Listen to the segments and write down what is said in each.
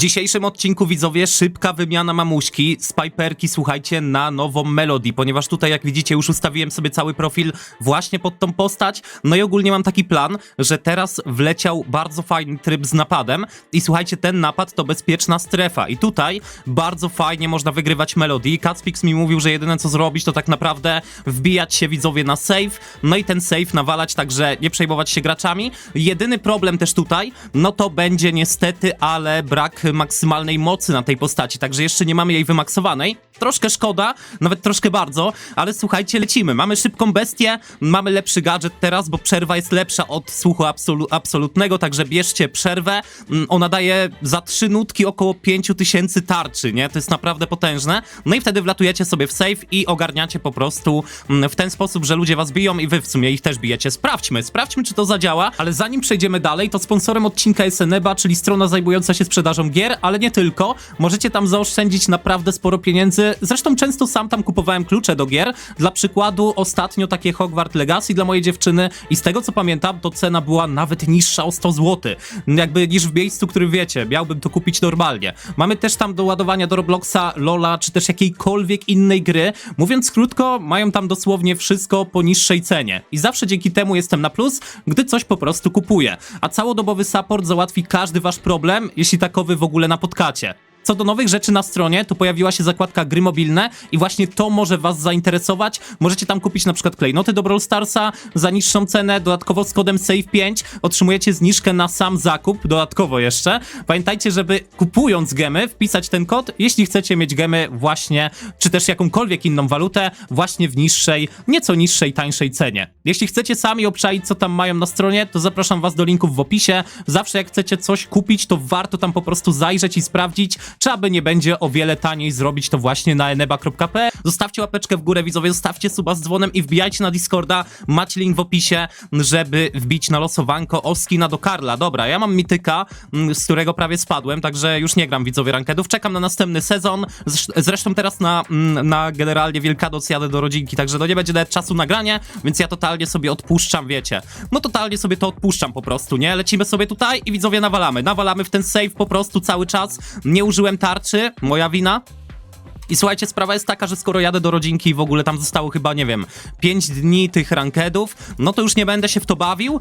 dzisiejszym odcinku widzowie szybka wymiana mamuśki z Piperki, słuchajcie, na nową Melody, ponieważ tutaj jak widzicie już ustawiłem sobie cały profil właśnie pod tą postać, no i ogólnie mam taki plan, że teraz wleciał bardzo fajny tryb z napadem i słuchajcie, ten napad to bezpieczna strefa i tutaj bardzo fajnie można wygrywać Melody. Kacpix mi mówił, że jedyne co zrobić to tak naprawdę wbijać się widzowie na save, no i ten save nawalać, także nie przejmować się graczami. Jedyny problem też tutaj, no to będzie niestety, ale brak maksymalnej mocy na tej postaci, także jeszcze nie mamy jej wymaksowanej. Troszkę szkoda, nawet troszkę bardzo, ale słuchajcie, lecimy. Mamy szybką bestię, mamy lepszy gadżet teraz, bo przerwa jest lepsza od słuchu absolu absolutnego, także bierzcie przerwę. Mm, Ona daje za trzy nutki około 5000 tarczy, nie? To jest naprawdę potężne. No i wtedy wlatujecie sobie w save i ogarniacie po prostu mm, w ten sposób, że ludzie was biją i wy w sumie ich też bijecie. Sprawdźmy, sprawdźmy, czy to zadziała, ale zanim przejdziemy dalej, to sponsorem odcinka jest Eneba, czyli strona zajmująca się sprzedażą gier, ale nie tylko. Możecie tam zaoszczędzić naprawdę sporo pieniędzy. Zresztą często sam tam kupowałem klucze do gier. Dla przykładu ostatnio takie Hogwarts Legacy dla mojej dziewczyny i z tego co pamiętam, to cena była nawet niższa o 100 zł. Jakby niż w miejscu, którym wiecie, miałbym to kupić normalnie. Mamy też tam do ładowania do Robloxa, Lola, czy też jakiejkolwiek innej gry. Mówiąc krótko, mają tam dosłownie wszystko po niższej cenie. I zawsze dzięki temu jestem na plus, gdy coś po prostu kupuję. A całodobowy support załatwi każdy wasz problem, jeśli takowy w ogóle napotkacie. Co do nowych rzeczy na stronie, to pojawiła się zakładka gry mobilne i właśnie to może was zainteresować. Możecie tam kupić na przykład klejnoty do Brawl Starsa za niższą cenę, dodatkowo z kodem SAVE5 otrzymujecie zniżkę na sam zakup, dodatkowo jeszcze. Pamiętajcie, żeby kupując gemy wpisać ten kod, jeśli chcecie mieć gemy właśnie, czy też jakąkolwiek inną walutę, właśnie w niższej, nieco niższej, tańszej cenie. Jeśli chcecie sami obczaić, co tam mają na stronie, to zapraszam was do linków w opisie. Zawsze jak chcecie coś kupić, to warto tam po prostu zajrzeć i sprawdzić, czy aby nie będzie o wiele taniej zrobić to właśnie na eneba.pl. Zostawcie łapeczkę w górę, widzowie, zostawcie suba z dzwonem i wbijajcie na Discorda. Macie link w opisie, żeby wbić na losowanko o skina do Karla. Dobra, ja mam mityka, mm, z którego prawie spadłem, także już nie gram widzowie rankedów. Czekam na następny sezon. Zresz- Zresztą teraz na, mm, na generalnie Wielkanoc jadę do rodzinki, także no nie będzie nawet czasu nagrania, więc ja totalnie sobie odpuszczam, wiecie. No totalnie sobie to odpuszczam po prostu, nie? Lecimy sobie tutaj i widzowie nawalamy. Nawalamy w ten save po prostu cały czas. Nie użyłem tarczy, moja wina. I słuchajcie, sprawa jest taka, że skoro jadę do rodzinki i w ogóle tam zostało chyba, nie wiem, 5 dni tych rankedów, no to już nie będę się w to bawił.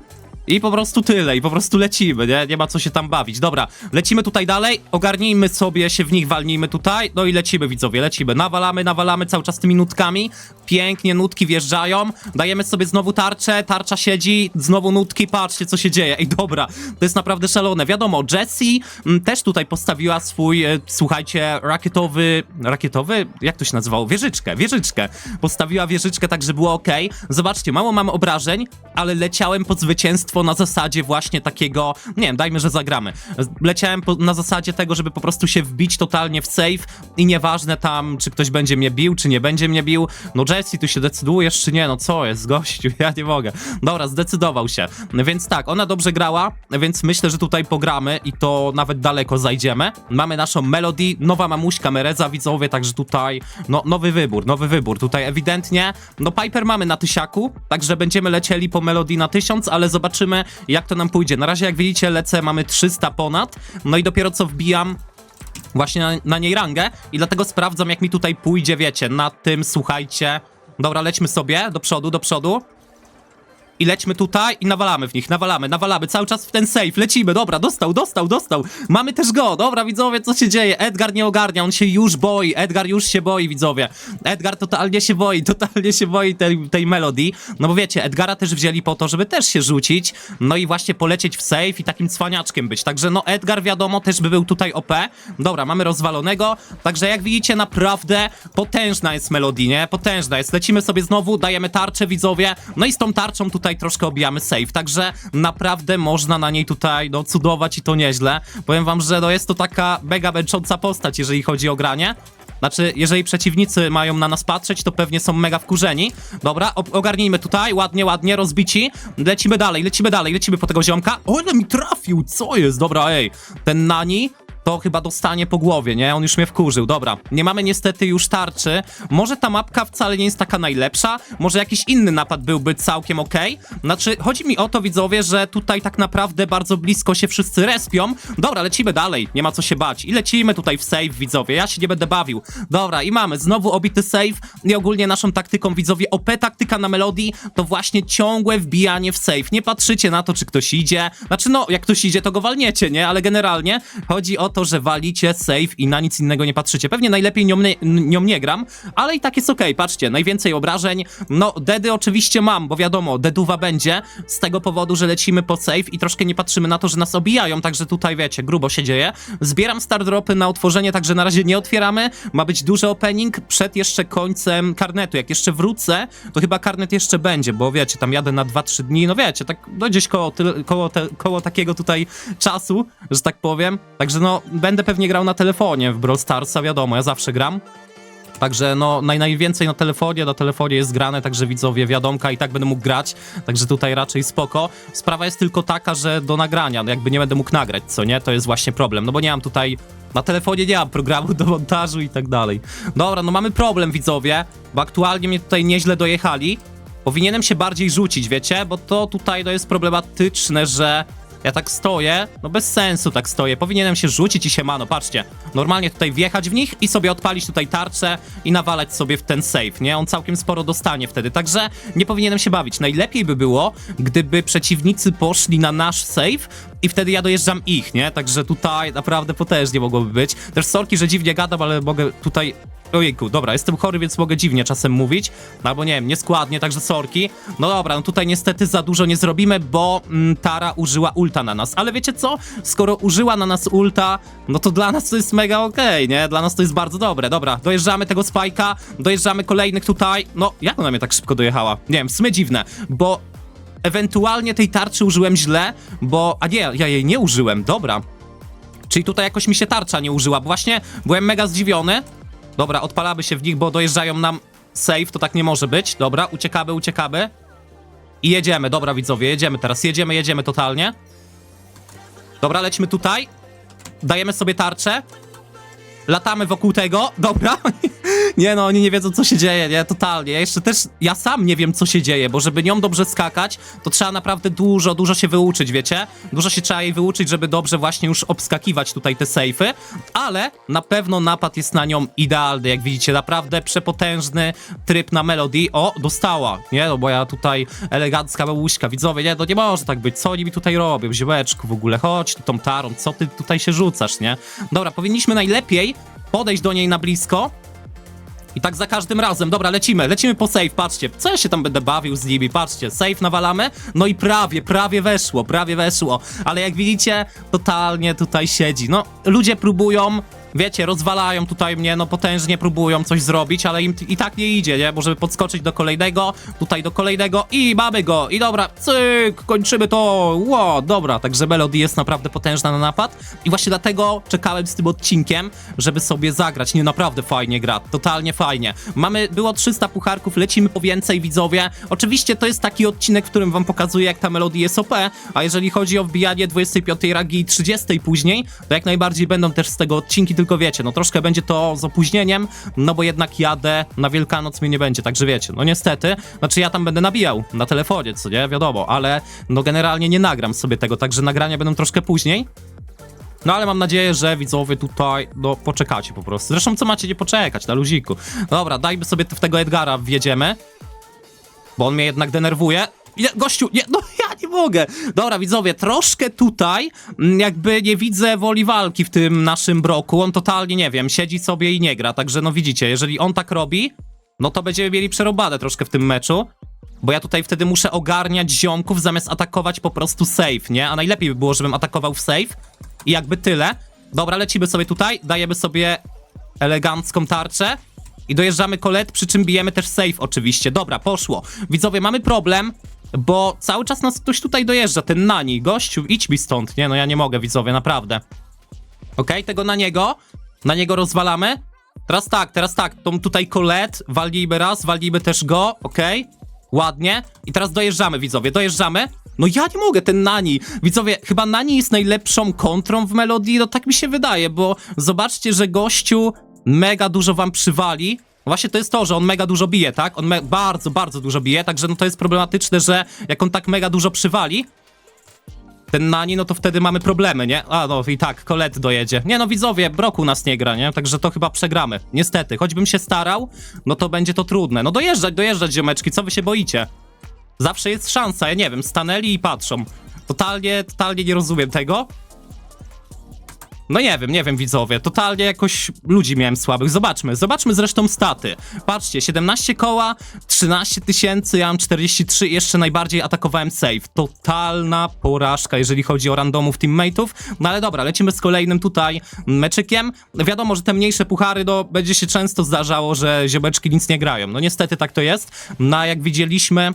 I po prostu tyle, i po prostu lecimy, nie? Nie ma co się tam bawić. Dobra, lecimy tutaj dalej, ogarnijmy sobie się w nich, walnijmy tutaj, no i lecimy, widzowie, lecimy. Nawalamy, nawalamy cały czas tymi nutkami. Pięknie, nutki wjeżdżają. Dajemy sobie znowu tarczę, tarcza siedzi, znowu nutki, patrzcie co się dzieje. Ej, dobra, to jest naprawdę szalone. Wiadomo, Jessie mm, też tutaj postawiła swój, e, słuchajcie, rakietowy, rakietowy? Jak to się nazywało? Wieżyczkę, wieżyczkę. Postawiła wieżyczkę tak, że było ok. Zobaczcie, mało mam obrażeń, ale leciałem pod zwycięstwo na zasadzie właśnie takiego, nie wiem, dajmy, że zagramy. Leciałem po, na zasadzie tego, żeby po prostu się wbić totalnie w save i nieważne tam, czy ktoś będzie mnie bił, czy nie będzie mnie bił. No Jesse, tu się decydujesz, czy nie? No co jest, gościu, ja nie mogę. Dobra, zdecydował się. Więc tak, ona dobrze grała, więc myślę, że tutaj pogramy i to nawet daleko zajdziemy. Mamy naszą Melody, nowa mamuśka Mereza, widzowie, także tutaj, no, nowy wybór, nowy wybór. Tutaj ewidentnie, no Piper mamy na tysiaku, także będziemy lecieli po Melody na tysiąc, ale zobaczymy, jak to nam pójdzie. Na razie, jak widzicie, lecę, mamy 300 ponad, no i dopiero co wbijam właśnie na, na niej rangę i dlatego sprawdzam, jak mi tutaj pójdzie, wiecie, na tym, słuchajcie. Dobra, lećmy sobie, do przodu, do przodu. I lećmy tutaj i nawalamy w nich, nawalamy, nawalamy, cały czas w ten safe, lecimy, dobra, dostał, dostał, dostał. Mamy też go, dobra, widzowie, co się dzieje? Edgar nie ogarnia, on się już boi, Edgar już się boi, widzowie. Edgar totalnie się boi, totalnie się boi tej, tej melodii. No bo wiecie, Edgara też wzięli po to, żeby też się rzucić, no i właśnie polecieć w safe i takim cwaniaczkiem być. Także no Edgar wiadomo też by był tutaj OP. Dobra, mamy rozwalonego, także jak widzicie naprawdę potężna jest melodii, nie? Potężna jest. Lecimy sobie znowu, dajemy tarczę, widzowie, no i z tą tarczą tutaj troszkę obijamy safe, także naprawdę można na niej tutaj, no, cudować i to nieźle. Powiem wam, że no jest to taka mega męcząca postać, jeżeli chodzi o granie. Znaczy, jeżeli przeciwnicy mają na nas patrzeć, to pewnie są mega wkurzeni. Dobra, ogarnijmy tutaj, ładnie, ładnie, rozbici. Lecimy dalej, lecimy dalej, lecimy po tego ziomka. O, ile mi trafił, co jest? Dobra, ej, ten Nani to chyba dostanie po głowie, nie? On już mnie wkurzył, dobra. Nie mamy niestety już tarczy. Może ta mapka wcale nie jest taka najlepsza, może jakiś inny napad byłby całkiem okej. Znaczy, chodzi mi o to, widzowie, że tutaj tak naprawdę bardzo blisko się wszyscy respią. Dobra, lecimy dalej, nie ma co się bać. I lecimy tutaj w save, widzowie, ja się nie będę bawił. Dobra, i mamy znowu obity save i ogólnie naszą taktyką, widzowie, OP taktyka na Melodii to właśnie ciągłe wbijanie w save. Nie patrzycie na to, czy ktoś idzie. Znaczy, no, jak ktoś idzie, to go walniecie, nie? Ale generalnie chodzi o to, że walicie save i na nic innego nie patrzycie. Pewnie najlepiej nią nie, nią nie gram, ale i tak jest okej. Patrzcie, najwięcej obrażeń. No, dedy oczywiście mam, bo wiadomo, deduwa będzie z tego powodu, że lecimy po save i troszkę nie patrzymy na to, że nas obijają, także tutaj wiecie, grubo się dzieje. Zbieram star dropy na otworzenie, także na razie nie otwieramy. Ma być duży opening przed jeszcze końcem karnetu. Jak jeszcze wrócę, to chyba karnet jeszcze będzie, bo wiecie, tam jadę na 2-3 dni, no wiecie, tak no gdzieś koło, koło, te, koło takiego tutaj czasu, że tak powiem. Także no, będę pewnie grał na telefonie w Brawl Starsa, wiadomo, ja zawsze gram. Także no naj, najwięcej na telefonie, na telefonie jest grane, także widzowie wiadomka i tak będę mógł grać, także tutaj raczej spoko. Sprawa jest tylko taka, że do nagrania, no jakby nie będę mógł nagrać, co nie? To jest właśnie problem, no bo nie mam tutaj, na telefonie nie mam programu do montażu i tak dalej. Dobra, no mamy problem widzowie, bo aktualnie mnie tutaj nieźle dojechali. Powinienem się bardziej rzucić, wiecie? Bo to tutaj to jest problematyczne, że ja tak stoję, no bez sensu tak stoję. Powinienem się rzucić i się mano, patrzcie. Normalnie tutaj wjechać w nich i sobie odpalić tutaj tarczę i nawalać sobie w ten save, nie? On całkiem sporo dostanie wtedy, także nie powinienem się bawić. Najlepiej by było, gdyby przeciwnicy poszli na nasz save i wtedy ja dojeżdżam ich, nie? Także tutaj naprawdę potężnie mogłoby być. Też sorki, że dziwnie gadam, ale mogę tutaj Ojejku, dobra, jestem chory, więc mogę dziwnie czasem mówić. No Albo nie wiem, nieskładnie, także sorki. No dobra, no tutaj niestety za dużo nie zrobimy, bo mm, Tara użyła ulta na nas. Ale wiecie co? Skoro użyła na nas ulta, no to dla nas to jest mega okej, nie? Dla nas to jest bardzo dobre. Dobra, dojeżdżamy tego spajka, dojeżdżamy kolejnych tutaj. No, jak ona mnie tak szybko dojechała? Nie wiem, w sumie dziwne, bo ewentualnie tej tarczy użyłem źle, bo... A nie, ja jej nie użyłem, dobra. Czyli tutaj jakoś mi się tarcza nie użyła, bo właśnie byłem mega zdziwiony. Dobra, odpalamy się w nich, bo dojeżdżają nam safe, to tak nie może być. Dobra, uciekamy, uciekamy. I jedziemy, dobra widzowie, jedziemy teraz, jedziemy, jedziemy totalnie. Dobra, lecimy tutaj. Dajemy sobie tarczę. Latamy wokół tego, dobra. nie no, oni nie wiedzą co się dzieje, nie, totalnie. Jeszcze też, ja sam nie wiem co się dzieje, bo żeby nią dobrze skakać, to trzeba naprawdę dużo, dużo się wyuczyć, wiecie? Dużo się trzeba jej wyuczyć, żeby dobrze właśnie już obskakiwać tutaj te sejfy, ale na pewno napad jest na nią idealny, jak widzicie, naprawdę przepotężny tryb na Melody. O, dostała, nie, no bo ja tutaj elegancka babuśka, widzowie, nie, no nie może tak być, co oni mi tutaj robią, ziółeczku w ogóle, chodź tu tą tarą, co ty tutaj się rzucasz, nie? Dobra, powinniśmy najlepiej podejść do niej na blisko, i tak za każdym razem. Dobra, lecimy, lecimy po save, patrzcie. Co ja się tam będę bawił z nimi, patrzcie. Save nawalamy, no i prawie, prawie weszło, prawie weszło. Ale jak widzicie, totalnie tutaj siedzi. No, ludzie próbują, wiecie, rozwalają tutaj mnie, no potężnie próbują coś zrobić, ale im i tak nie idzie, nie? Bo żeby podskoczyć do kolejnego, tutaj do kolejnego i mamy go. I dobra, cyk, kończymy to. Ło, dobra, także Melody jest naprawdę potężna na napad. I właśnie dlatego czekałem z tym odcinkiem, żeby sobie zagrać. Nie, naprawdę fajnie gra, totalnie fajnie. Mamy, było 300 pucharków, lecimy po więcej, widzowie. Oczywiście to jest taki odcinek, w którym wam pokazuję, jak ta Melody jest OP, a jeżeli chodzi o wbijanie 25 rangi i 30 później, to jak najbardziej będą też z tego odcinki, tylko wiecie, no troszkę będzie to z opóźnieniem, no bo jednak jadę na Wielkanoc mnie nie będzie, także wiecie, no niestety, znaczy ja tam będę nabijał na telefonie, co nie, wiadomo, ale no generalnie nie nagram sobie tego, także nagrania będą troszkę później. No ale mam nadzieję, że widzowie tutaj, no poczekacie po prostu. Zresztą co macie nie poczekać, na luziku. Dobra, dajmy sobie w tego Edgara wjedziemy. Bo on mnie jednak denerwuje. Nie, gościu, nie, no ja nie mogę. Dobra, widzowie, troszkę tutaj mm, jakby nie widzę woli walki w tym naszym broku. On totalnie, nie wiem, siedzi sobie i nie gra. Także no widzicie, jeżeli on tak robi, no to będziemy mieli przerobane troszkę w tym meczu. Bo ja tutaj wtedy muszę ogarniać ziomków zamiast atakować po prostu safe, nie? A najlepiej by było, żebym atakował w safe. I jakby tyle. Dobra, lecimy sobie tutaj, dajemy sobie elegancką tarczę. I dojeżdżamy kolet, przy czym bijemy też safe oczywiście. Dobra, poszło. Widzowie, mamy problem, bo cały czas nas ktoś tutaj dojeżdża, ten nani. Gościu, idź mi stąd. Nie, no ja nie mogę, widzowie, naprawdę. Okej, tego na niego. Na niego rozwalamy. Teraz tak, teraz tak. Tą tutaj kolet, walnijmy raz, walnijmy też go, okej. Ładnie. I teraz dojeżdżamy, widzowie, dojeżdżamy. No ja nie mogę, ten Nani. Widzowie, chyba Nani jest najlepszą kontrą w Melodii, no tak mi się wydaje, bo zobaczcie, że gościu mega dużo wam przywali. Właśnie to jest to, że on mega dużo bije, tak? On bardzo, bardzo dużo bije, także no to jest problematyczne, że jak on tak mega dużo przywali, ten Nani, no to wtedy mamy problemy, nie? A no i tak, Kolet dojedzie. Nie no, widzowie, Broku nas nie gra, nie? Także to chyba przegramy. Niestety, choćbym się starał, no to będzie to trudne. No dojeżdżać, dojeżdżać, ziomeczki, co wy się boicie? Zawsze jest szansa, ja nie wiem, stanęli i patrzą. Totalnie, totalnie nie rozumiem tego. No nie wiem, nie wiem widzowie, totalnie jakoś ludzi miałem słabych. Zobaczmy, zobaczmy zresztą staty. Patrzcie, 17 koła, 13 tysięcy, ja mam 43 i jeszcze najbardziej atakowałem save. Totalna porażka, jeżeli chodzi o randomów teammateów. No ale dobra, lecimy z kolejnym tutaj meczykiem. Wiadomo, że te mniejsze puchary, no będzie się często zdarzało, że ziomeczki nic nie grają. No niestety tak to jest. No a jak widzieliśmy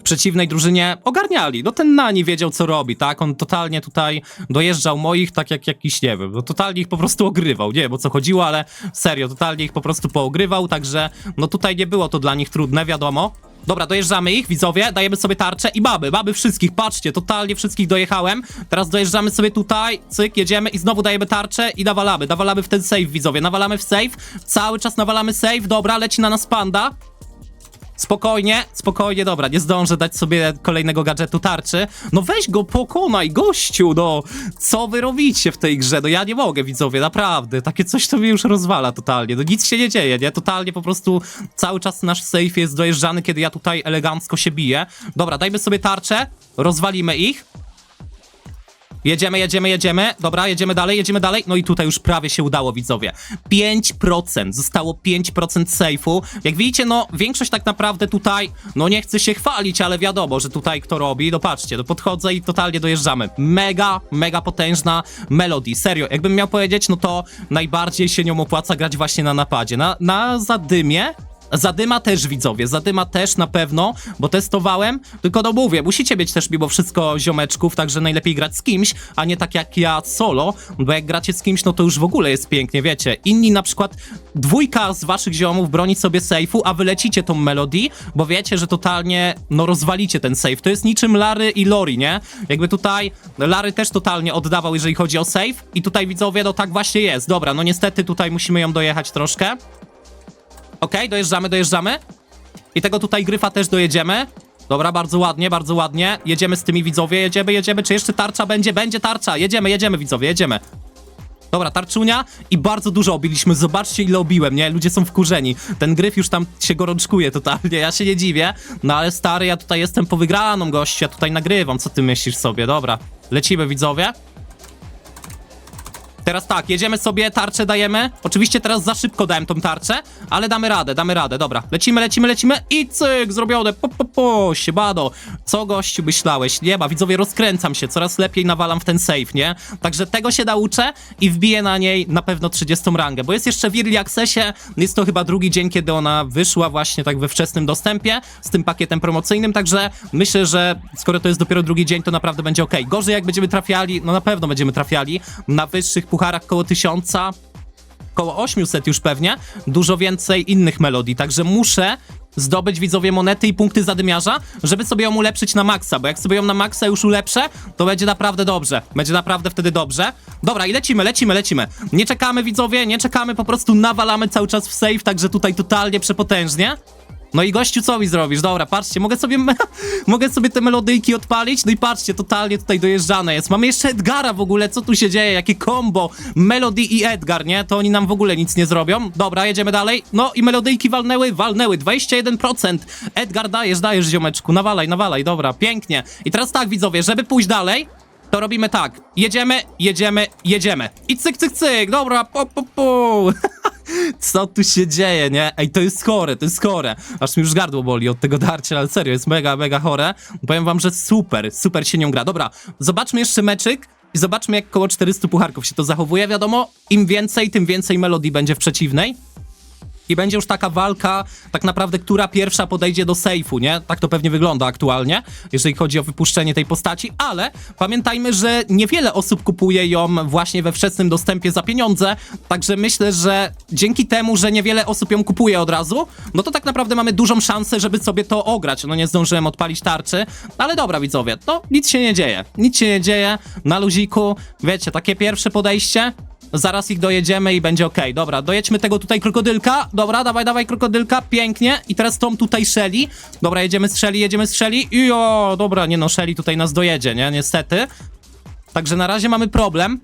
w przeciwnej drużynie ogarniali. No ten Nani wiedział, co robi, tak? On totalnie tutaj dojeżdżał moich, tak jak jakiś, nie wiem, no totalnie ich po prostu ogrywał. Nie wiem, o co chodziło, ale serio, totalnie ich po prostu poogrywał, także no tutaj nie było to dla nich trudne, wiadomo. Dobra, dojeżdżamy ich, widzowie, dajemy sobie tarczę i baby, baby wszystkich, patrzcie, totalnie wszystkich dojechałem. Teraz dojeżdżamy sobie tutaj, cyk, jedziemy i znowu dajemy tarczę i nawalamy, nawalamy w ten save, widzowie, nawalamy w save, cały czas nawalamy save, dobra, leci na nas panda. Spokojnie, spokojnie, dobra, nie zdążę dać sobie kolejnego gadżetu tarczy. No weź go, pokonaj, gościu, no. Co wy robicie w tej grze? No ja nie mogę, widzowie, naprawdę. Takie coś to mnie już rozwala totalnie. No nic się nie dzieje, nie? Totalnie po prostu cały czas nasz safe jest dojeżdżany, kiedy ja tutaj elegancko się biję. Dobra, dajmy sobie tarczę, rozwalimy ich. Jedziemy, jedziemy, jedziemy. Dobra, jedziemy dalej, jedziemy dalej. No i tutaj już prawie się udało, widzowie. 5%, zostało 5% sejfu. Jak widzicie, no większość tak naprawdę tutaj, no nie chcę się chwalić, ale wiadomo, że tutaj kto robi. No patrzcie, no podchodzę i totalnie dojeżdżamy. Mega, mega potężna Melody. Serio, jakbym miał powiedzieć, no to najbardziej się nią opłaca grać właśnie na napadzie. Na, na zadymie Zadyma też widzowie, zadyma też na pewno, bo testowałem, tylko no mówię, musicie mieć też mimo wszystko ziomeczków, także najlepiej grać z kimś, a nie tak jak ja solo, bo jak gracie z kimś, no to już w ogóle jest pięknie, wiecie. Inni na przykład, dwójka z waszych ziomów broni sobie sejfu, a wy lecicie tą Melody, bo wiecie, że totalnie, no rozwalicie ten save. To jest niczym Lary i Lori, nie? Jakby tutaj Lary też totalnie oddawał, jeżeli chodzi o save i tutaj widzowie, no tak właśnie jest. Dobra, no niestety tutaj musimy ją dojechać troszkę. Okej, dojeżdżamy, dojeżdżamy. I tego tutaj gryfa też dojedziemy. Dobra, bardzo ładnie, bardzo ładnie. Jedziemy z tymi widzowie, jedziemy, jedziemy. Czy jeszcze tarcza będzie? Będzie tarcza. Jedziemy, jedziemy widzowie, jedziemy. Dobra, tarczunia i bardzo dużo obiliśmy. Zobaczcie ile obiłem, nie? Ludzie są wkurzeni. Ten gryf już tam się gorączkuje totalnie, ja się nie dziwię. No ale stary, ja tutaj jestem po wygraną, gościu, ja tutaj nagrywam. Co ty myślisz sobie? Dobra, lecimy widzowie. Teraz tak, jedziemy sobie, tarczę dajemy. Oczywiście teraz za szybko dałem tą tarczę, ale damy radę, damy radę, dobra. Lecimy, lecimy, lecimy i cyk, zrobione, po, po, po, siebado. Co gościu myślałeś? Nie ma, widzowie, rozkręcam się, coraz lepiej nawalam w ten save, nie? Także tego się nauczę i wbiję na niej na pewno 30 rangę, bo jest jeszcze w Early Accessie, jest to chyba drugi dzień, kiedy ona wyszła właśnie tak we wczesnym dostępie z tym pakietem promocyjnym, także myślę, że skoro to jest dopiero drugi dzień, to naprawdę będzie ok. Gorzej jak będziemy trafiali, no na pewno będziemy trafiali na wyższych pucharach koło 1000, koło 800 już pewnie, dużo więcej innych melodii, także muszę zdobyć widzowie monety i punkty zadymiarza, żeby sobie ją ulepszyć na maksa, bo jak sobie ją na maksa już ulepszę, to będzie naprawdę dobrze. Będzie naprawdę wtedy dobrze. Dobra, i lecimy, lecimy, lecimy. Nie czekamy widzowie, nie czekamy, po prostu nawalamy cały czas w save, także tutaj totalnie przepotężnie. No i gościu, co mi zrobisz? Dobra, patrzcie, mogę sobie, mogę sobie te melodyjki odpalić? No i patrzcie, totalnie tutaj dojeżdżane jest. Mamy jeszcze Edgara w ogóle, co tu się dzieje? Jakie combo? Melody i Edgar, nie? To oni nam w ogóle nic nie zrobią. Dobra, jedziemy dalej. No i melodyjki walnęły, walnęły. 21%. Edgar, dajesz, dajesz, ziomeczku. Nawalaj, nawalaj, dobra, pięknie. I teraz tak, widzowie, żeby pójść dalej, to robimy tak. Jedziemy, jedziemy, jedziemy. I cyk, cyk, cyk. Dobra, po, po, po. Co tu się dzieje, nie? Ej, to jest chore, to jest chore. Aż mi już gardło boli od tego darcia, ale serio, jest mega, mega chore. Powiem wam, że super, super się nią gra. Dobra, zobaczmy jeszcze meczyk i zobaczmy, jak koło 400 pucharków się to zachowuje. Wiadomo, im więcej, tym więcej melodii będzie w przeciwnej. I będzie już taka walka, tak naprawdę, która pierwsza podejdzie do sejfu, nie? Tak to pewnie wygląda aktualnie, jeżeli chodzi o wypuszczenie tej postaci, ale pamiętajmy, że niewiele osób kupuje ją właśnie we wczesnym dostępie za pieniądze, także myślę, że dzięki temu, że niewiele osób ją kupuje od razu, no to tak naprawdę mamy dużą szansę, żeby sobie to ograć. No nie zdążyłem odpalić tarczy, ale dobra widzowie, to nic się nie dzieje, nic się nie dzieje, na luziku, wiecie, takie pierwsze podejście, Zaraz ich dojedziemy i będzie okej. Dobra, dojedźmy tego tutaj krokodylka. Dobra, dawaj, dawaj krokodylka. Pięknie. I teraz tą tutaj Shelly. Dobra, jedziemy z jedziemy z. I o, dobra, nie no, Shelly tutaj nas dojedzie, nie? Niestety. Także na razie mamy problem.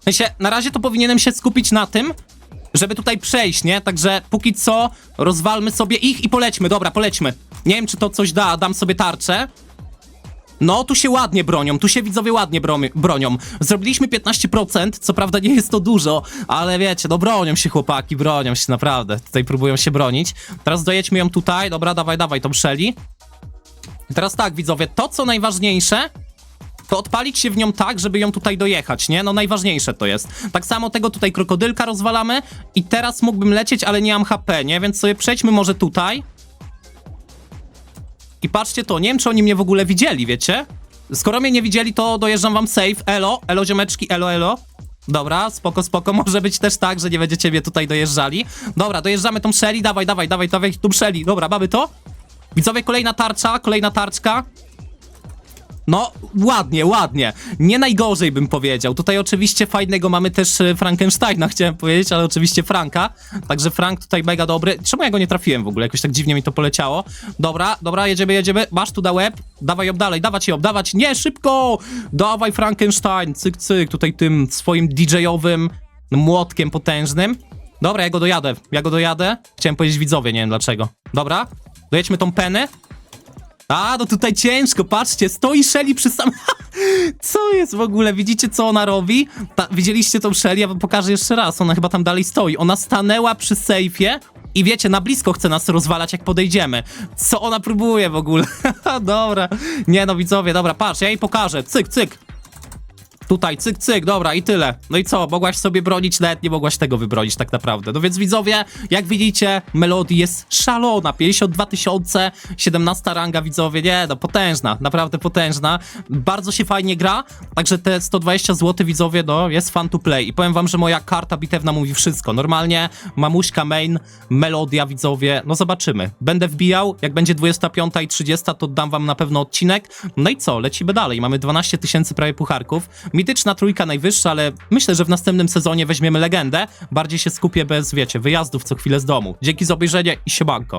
W sensie, na razie to powinienem się skupić na tym, żeby tutaj przejść, nie? Także póki co rozwalmy sobie ich i polećmy. Dobra, polećmy. Nie wiem, czy to coś da. Dam sobie tarczę. No, tu się ładnie bronią, tu się widzowie ładnie bronią. Zrobiliśmy 15%, co prawda nie jest to dużo, ale wiecie, no bronią się chłopaki, bronią się naprawdę. Tutaj próbują się bronić. Teraz dojedźmy ją tutaj, dobra, dawaj, dawaj, tą Shelly. Teraz tak, widzowie, to co najważniejsze, to odpalić się w nią tak, żeby ją tutaj dojechać, nie? No najważniejsze to jest. Tak samo tego tutaj krokodylka rozwalamy i teraz mógłbym lecieć, ale nie mam HP, nie? Więc sobie przejdźmy może tutaj. I patrzcie to, nie wiem czy oni mnie w ogóle widzieli, wiecie? Skoro mnie nie widzieli, to dojeżdżam wam safe. Elo, elo ziomeczki, elo, elo. Dobra, spoko, spoko, może być też tak, że nie będziecie mnie tutaj dojeżdżali. Dobra, dojeżdżamy tą Shelly, dawaj, dawaj, dawaj, dawaj tą Shelly. Dobra, mamy to? Widzowie, kolejna tarcza, kolejna tarczka. No, ładnie, ładnie. Nie najgorzej bym powiedział. Tutaj oczywiście fajnego mamy też e, Frankensteina, chciałem powiedzieć, ale oczywiście Franka. Także Frank tutaj mega dobry. Czemu ja go nie trafiłem w ogóle? Jakoś tak dziwnie mi to poleciało. Dobra, dobra, jedziemy, jedziemy. Masz tu na łeb. Dawaj ją dalej, dawać ją, dawać. Nie, szybko! Dawaj Frankenstein, cyk, cyk. Tutaj tym swoim DJ-owym młotkiem potężnym. Dobra, ja go dojadę, ja go dojadę. Chciałem powiedzieć widzowie, nie wiem dlaczego. Dobra, dojedźmy tą penę. A, no tutaj ciężko, patrzcie, stoi Shelly przy samym... Co jest w ogóle? Widzicie, co ona robi? Ta, widzieliście tą Shelly? Ja wam pokażę jeszcze raz, ona chyba tam dalej stoi. Ona stanęła przy sejfie i wiecie, na blisko chce nas rozwalać, jak podejdziemy. Co ona próbuje w ogóle? dobra. Nie no, widzowie, dobra, patrz, ja jej pokażę. Cyk, cyk. Tutaj, cyk, cyk, dobra i tyle. No i co, mogłaś sobie bronić, nawet nie mogłaś tego wybronić tak naprawdę. No więc widzowie, jak widzicie, Melody jest szalona, 52 tysiące, 17 ranga widzowie, nie no, potężna, naprawdę potężna. Bardzo się fajnie gra, także te 120 zł widzowie, no, jest fun to play. I powiem wam, że moja karta bitewna mówi wszystko. Normalnie, mamuśka main, Melodia widzowie, no zobaczymy. Będę wbijał, jak będzie 25 i 30, to dam wam na pewno odcinek. No i co, lecimy dalej. Mamy 12 tysięcy prawie pucharków. Mityczna trójka najwyższa, ale myślę, że w następnym sezonie weźmiemy legendę. Bardziej się skupię bez, wiecie, wyjazdów co chwilę z domu. Dzięki za obejrzenie i siemanko.